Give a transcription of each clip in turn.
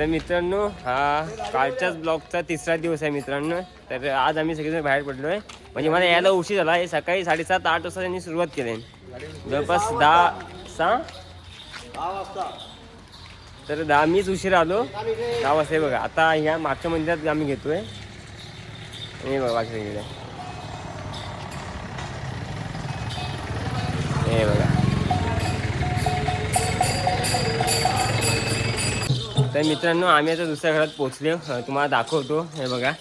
तर मित्रांनो हा कालच्याच ब्लॉगचा तिसरा दिवस आहे मित्रांनो. तर आज आम्ही सगळेजण बाहेर पडलो आहे म्हणजे मला यायला उशीर झाला. हे सकाळी साडेसात आठ वाजता त्यांनी सुरुवात केली. जवळपास दहा सहा? तर दहा मीच उशीर आलो. दहा वाजता बघा. आता ह्या मागच्या मंदिरात आम्ही घेतोय. हे बघा बाकी तर मित्रांनो आम्ही आता दुसऱ्या घरात पोहोचलो अं, तुम्हाला दाखवतो. हे बघा.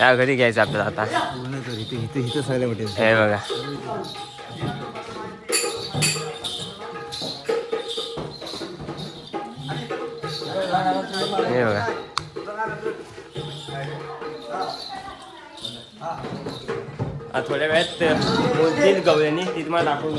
या घरी घ्यायचं आपल्याला आता. हे बघा. हे बघा. थोड्या वेळात बोलतील गवळ्यांनी ती तुम्हाला दाखवून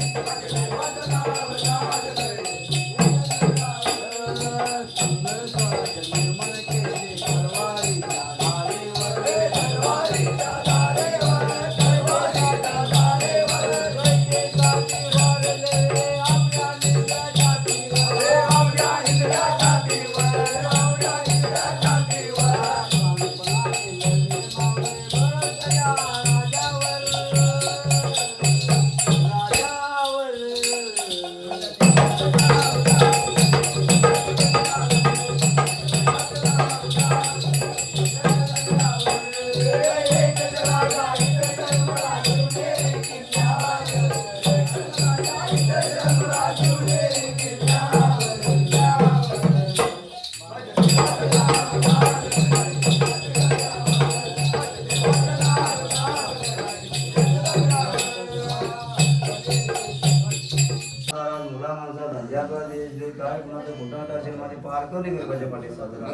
Thank you. मुला माणसा धंद्याचा देश जे काय कुणाचं कुठं असेल माझे पार करून माझ्या पाठी साजरा.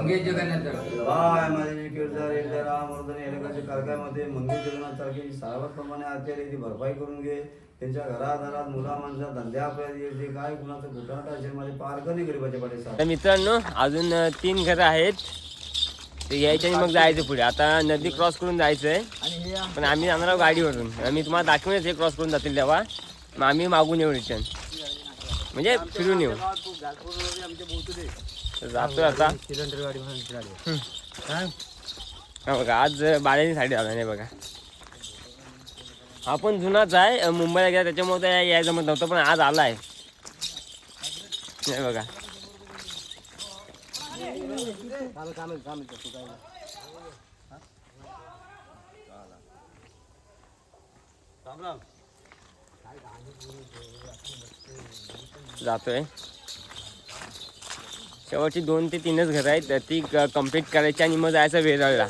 हाय माझे किरदार एल्डरा मर्दन एलेकाच्या कारखान्यामध्ये मंगेश जगन्नाथसारखी साहेबांप्रमाणे आचार्य ती भरपाई करून घे. त्यांच्या घरादारात मुला माणसा धंद्या जे काय कुणाचं कुठं असेल माझे पार करून गरीबाच्या पाठी साजरा. तर मित्रांनो अजून तीन घरं आहेत. ते यायच्या आणि मग जायचं पुढे. आता नदी क्रॉस करून जायचं आहे पण आम्ही जाणार आहोत गाडीवरून. आम्ही तुम्हाला दाखवूनच हे क्रॉस करून जातील तेव्हा. मग आम्ही मागून येऊ रिटर्न म्हणजे फिरून येऊ. जातोय आता. हा बघा आज बाळ्यानी साडी आला नाही बघा. हा पण जुनाच आहे मुंबईला गेला त्याच्यामुळे तर यायचं म्हणत नव्हतं पण आज आला आहे नाही बघा. जातोय. शेवटची दोन ते तीनच घरं आहेत. तर ती कंप्लीट करायची आणि मग जायचं वेरळला.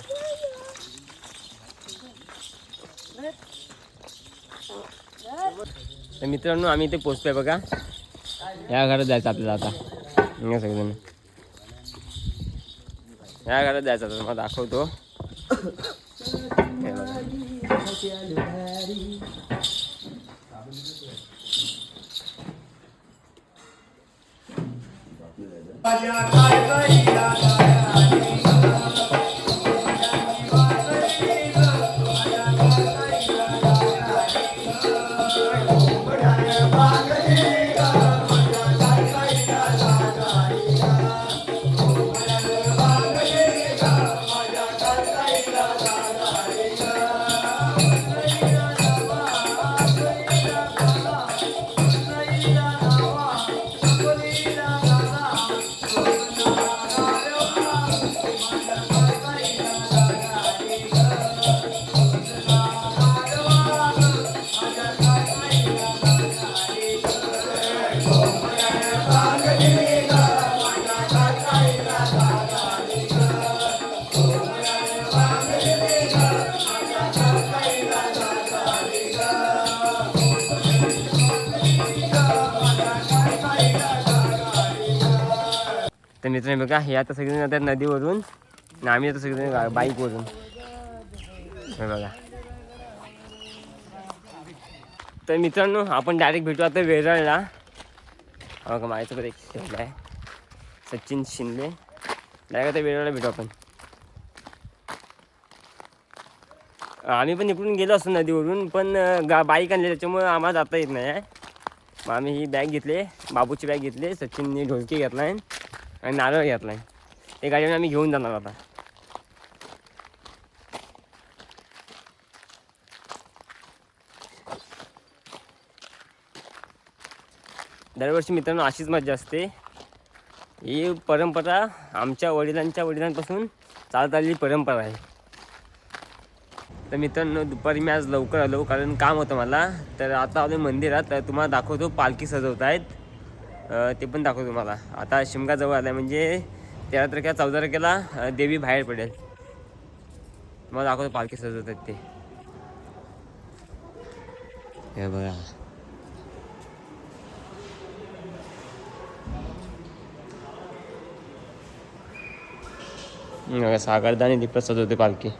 तर मित्रांनो आम्ही इथे पोचतोय बघा. या घरात जायचं आपल्याला आता. सगळेजण या घरात जायचं आता. तुम्हाला दाखवतो. माझ्या काय तर मित्रांनो बघा हे आता सगळेजण आता नदीवरून आणि आम्ही आता सगळेजण गा- बाईकवरून. हे बघा. तर मित्रांनो आपण डायरेक्ट भेटू आता वेरळला. हो का माझ्यासोबत एक ठेवला आहे. सचिन शिंदे. डायरेक्ट आता वेरळला भेटू आपण. आम्ही पण इकडून गेलो असतो नदीवरून पण गा बाईक आणली त्याच्यामुळं आम्हाला जाता येत नाही. आहे मग आम्ही ही बॅग घेतली बाबूची बॅग घेतली सचिनने ढोलकी घेतला आहे आणि नारळ घेतला आहे. ते गाडीवर आम्ही घेऊन जाणार आता. दरवर्षी मित्रांनो अशीच मजा असते. ही परंपरा आमच्या वडिलांच्या वडिलांपासून चालत आलेली परंपरा आहे. तर मित्रांनो दुपारी मी आज लवकर आलो कारण काम होतं मला. तर आता आलो मंदिरात. तर तुम्हाला दाखवतो पालखी सजवत आहेत ते पण दाखवतो तुम्हाला. आता शिमगा जवळ आला म्हणजे तेरा तारखेला चौदा तारखेला देवी बाहेर पडेल. तुम्हाला दाखवतो पालखी सजवतात ते. हे बघा. बघा, सागरदानी दीपक सजवते पालखी.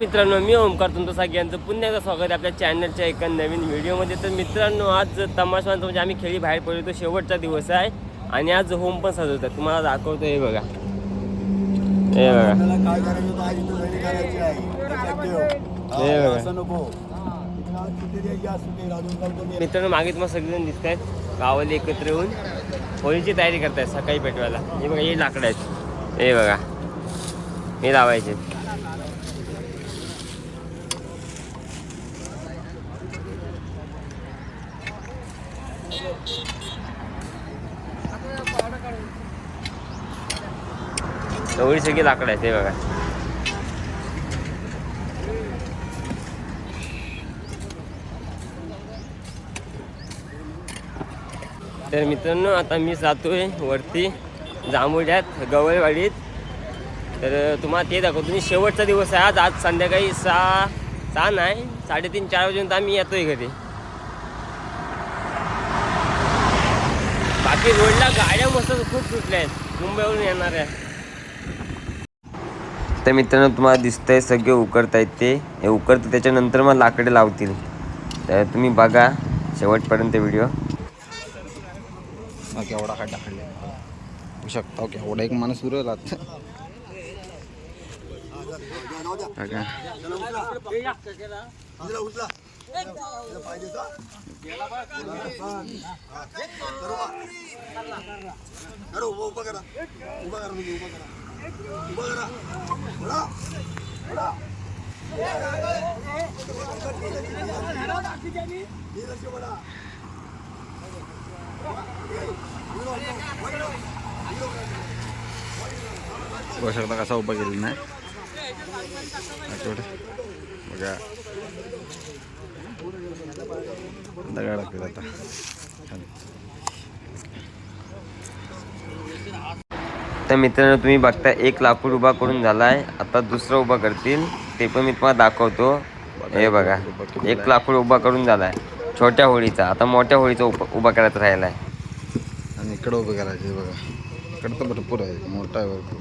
मित्रांनो मी ओमकार तुमचं सगळ्यांचं पुन्हा एकदा स्वागत आहे आपल्या चॅनलच्या एका नवीन व्हिडिओमध्ये तर मित्रांनो आज तमाशवांचं म्हणजे आम्ही खेळी बाहेर पडलो तो शेवटचा दिवस आहे. आणि आज होम पण सजवतात तुम्हाला दाखवतो हे बघा. हे बघा. मित्रांनो मागे तुम्हाला सगळेजण दिसत आहेत. गावाला एकत्र येऊन होळीची तयारी करतायत सकाळी पेटवायला. हे बघा हे लाकडं आहेत. हे बघा. हे लावायचे. एवढी सगळी लाकडं आहे ते बघा. तर मित्रांनो आता मी जातोय वरती जांभुळ्यात गवळवाडीत. तर तुम्हाला ते दाखवतो. मी शेवटचा दिवस आहे. आज आज संध्याकाळी सहा सहा नाही साडेतीन चार वाजेपर्यंत आम्ही येतोय घरी. बाकी रोडला गाड्या मस्त खूप सुटल्या आहेत. मुंबईवरून येणाऱ्या. तर मित्रांनो तुम्हाला दिसतंय सगळे उकरत आहेत ते. हे उकरतं त्याच्यानंतर मग लाकडे लावतील. तर तुम्ही बघा शेवटपर्यंत व्हिडिओ. ओके एवढा खड्डा खाल्ले होऊ शकता. ओके एवढा एक माणूस उरला आता. करा, करा करा करा करा बघू शकता कसा उभा केला नाही आठवडे बघा. दगड लागतील आता. तर मित्रांनो तुम्ही बघता एक लाकूड उभा करून झालाय. आता दुसरा उभा करतील. ते पण मी तुम्हाला दाखवतो. हे बघा एक लाकूड उभा करून झालाय. छोट्या होळीचा आता मोठ्या होळीचा उभा उभा करायचा राहिलाय. आणि इकडं उभं करायचे बघा. इकडं तर भरपूर आहे मोठा आहे भरपूर.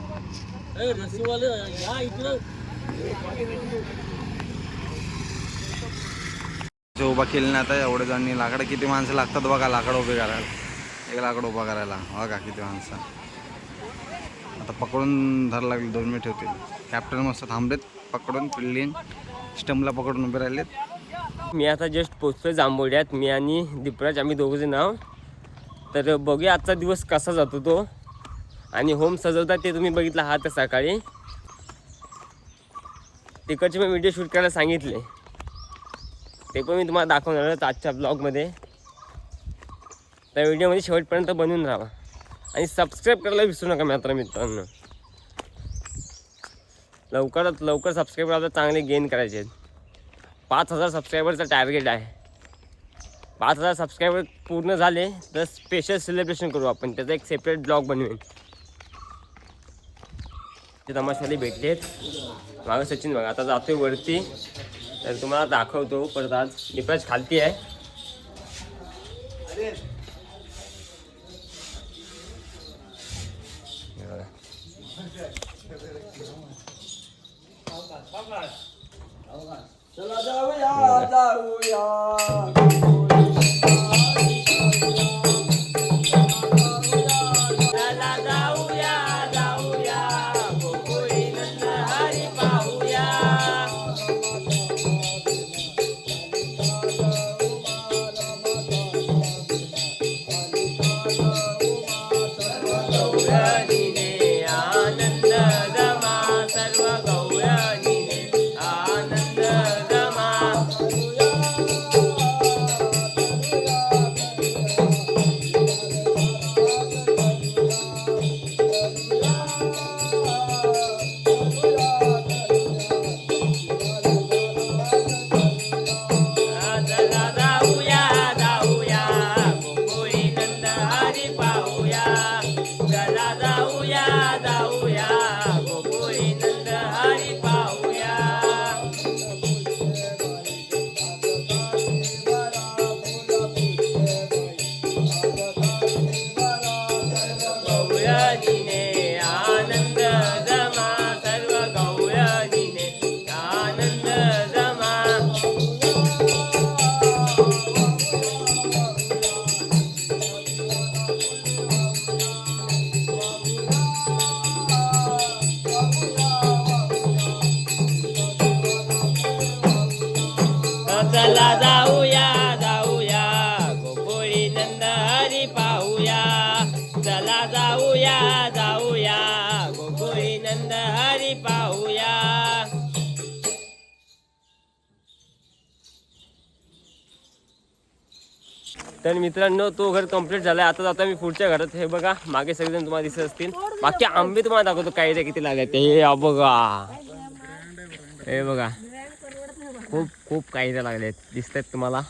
जे उभा केले ना आता एवढे जणांनी लाकडं किती माणसं लागतात बघा लाकडं उभे करायला. एक लाकड उभा करायला बघा किती माणसं. आता पकडून धर लागले दोन मिनिट होतील. कॅप्टन मस्त थांबलेत पकडून पिल्ली स्टमला पकडून उभे राहिलेत. मी आता जस्ट पोचतोय जांभोड्यात मी आणि दीपराज आम्ही दोघंजण आहोत. तर बघूया आजचा दिवस कसा जातो तो. आणि होम सजवतात ते तुम्ही बघितलं आहात सकाळी. तिकडचे मी व्हिडिओ शूट करायला सांगितले. ते पण मी तुम्हाला दाखवणार आजच्या ब्लॉगमध्ये त्या व्हिडिओमध्ये शेवटपर्यंत बनवून राहा. आणि सबस्क्राईब करायला विसरू नका मात्र मित्रांनो. लवकरात लवकर सबस्क्राईबर आपल्याला चांगले गेन करायचे आहेत. पाच हजार सबस्क्रायबरचं टार्गेट आहे. पाच हजार सबस्क्रायबर पूर्ण झाले तर स्पेशल सेलिब्रेशन करू आपण. त्याचा एक सेपरेट ब्लॉग बनवेन. ते तमाशाली भेटलेत. मागं सचिन बघा आता जातोय वरती. तर तुम्हाला दाखवतो परत आज. डिप्रेस खालती आहे. चला जाऊया जाऊया. गोकुळी पाहूया. चला जाऊया जाऊया. गोकुळी पाहूया. तर मित्रांनो तो घर कंप्लीट झालाय. आता जातो मी पुढच्या घरात. हे बघा मागे सगळेजण तुम्हाला दिसत असतील. बाकी आंबे तुम्हाला दाखवतो. काय किती लागले ते? हे बघा. हे बघा. खूप खूप काही लागले दिसत दिसतात तुम्हाला.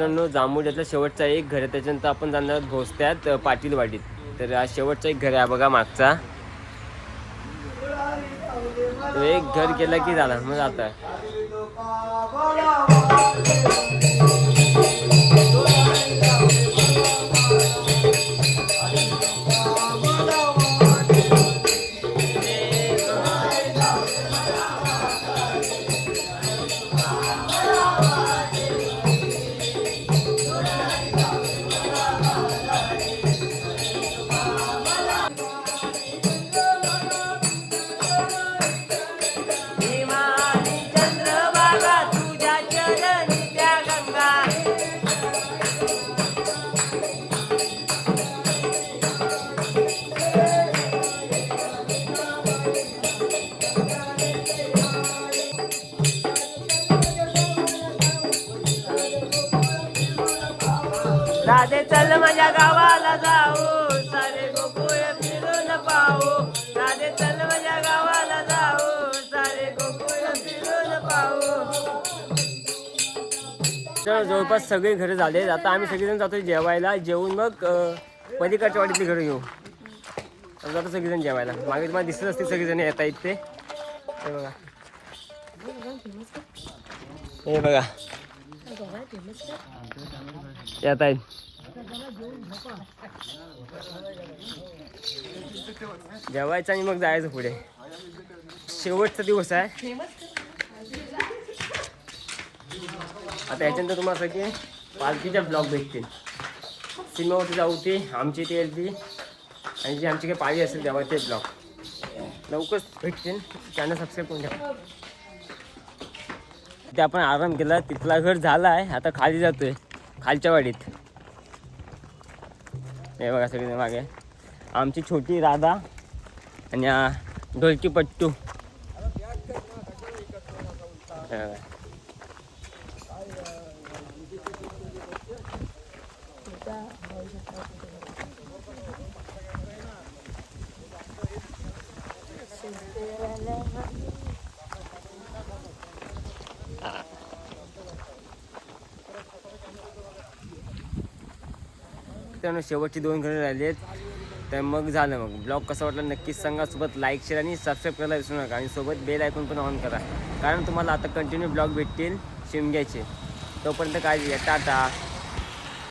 मित्रांनो जांभूळ्यातला शेवटचा एक घर आहे. त्याच्यानंतर आपण जाणार आहोत भोसत्यात पाटीलवाडीत. तर हा शेवटचा एक घर आहे बघा मागचा. एक घर केला की झाला. मग आता. चल माझ्या गावाला जाऊ. सारे गोकुळ फिरून पाहू. सारे चल माझ्या गावाला जाऊ. सारे गोकुळ फिरून पाहू. जवळपास सगळे घरं झाले. आता आम्ही सगळेजण जातो जेवायला. जेवून मग पलीकडच्या वाडीतली घरं घेऊ. तर जातो सगळेजण जेवायला. मागे तुम्हाला दिसत असतील सगळेजण येत आहेत ते बघा. हे बघा. येत आहेत जेवायचं आणि मग जायचं पुढे. शेवटचा दिवस आहे. आता याच्यानंतर तुम्हाला सगळे पालखीच्या ब्लॉग भेटतील. सीमेवरती जाऊ ती आमची ती येईल ती आणि जी आमची काही पाळी असेल तेव्हा ते ब्लॉग लवकरच भेटतील. त्यांना सबस्क्राईब करून घ्या ते आपण आराम केला तिथला घर झाला आहे. आता खाली जातोय. खालच्या वाडीत. हे बघा सगळे मागे. आमची छोटी राधा आणि ढोलकी पट्टू. मित्रांनो शेवटची दोन घरे राहिली आहेत तर मग झालं मग. ब्लॉग कसा वाटला नक्कीच सांगा. सोबत लाईक शेअर आणि सबस्क्राईब करायला विसरू नका. आणि सोबत बेल ऐकून पण ऑन करा. कारण तुम्हाला आता कंटिन्यू ब्लॉग भेटतील शिमग्याचे. तोपर्यंत काळजी घ्या. टाटा.